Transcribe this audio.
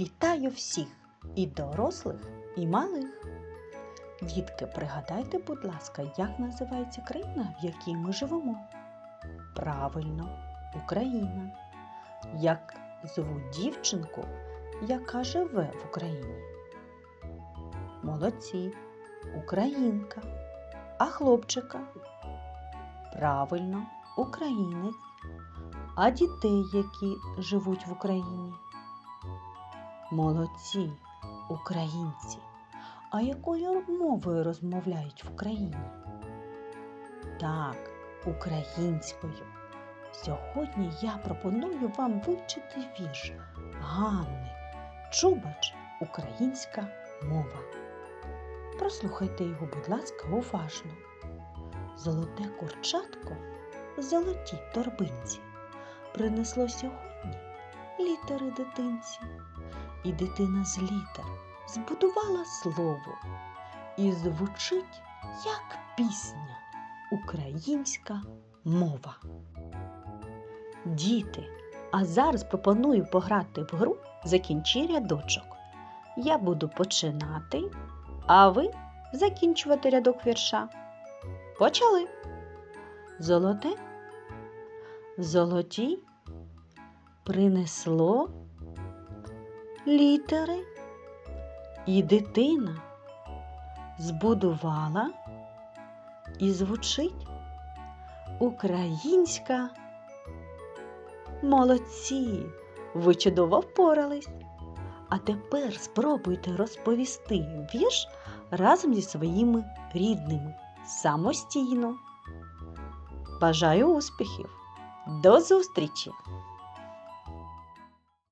Вітаю всіх і дорослих, і малих. Дітки, пригадайте, будь ласка, як називається країна, в якій ми живемо? Правильно, Україна. Як звуть дівчинку, яка живе в Україні? Молодці, Українка. А хлопчика? Правильно, українець. А дітей, які живуть в Україні? Молодці, українці. А якою мовою розмовляють в Україні? Так, українською. Сьогодні я пропоную вам вивчити вірш Ганни Чубач Українська мова. Прослухайте його, будь ласка, уважно. Золоте курчатко золотій торбинці принесло сьогодні літери дитинці. І дитина з літер збудувала слово і звучить як пісня українська мова. Діти, а зараз пропоную пограти в гру Закінчи рядочок. Я буду починати, а ви закінчувати рядок вірша. Почали. Золоте в золотій принесло літери, і дитина збудувала і звучить українська. Молодці! Ви чудово впорались. А тепер спробуйте розповісти вірш разом зі своїми рідними самостійно. Бажаю успіхів! До зустрічі!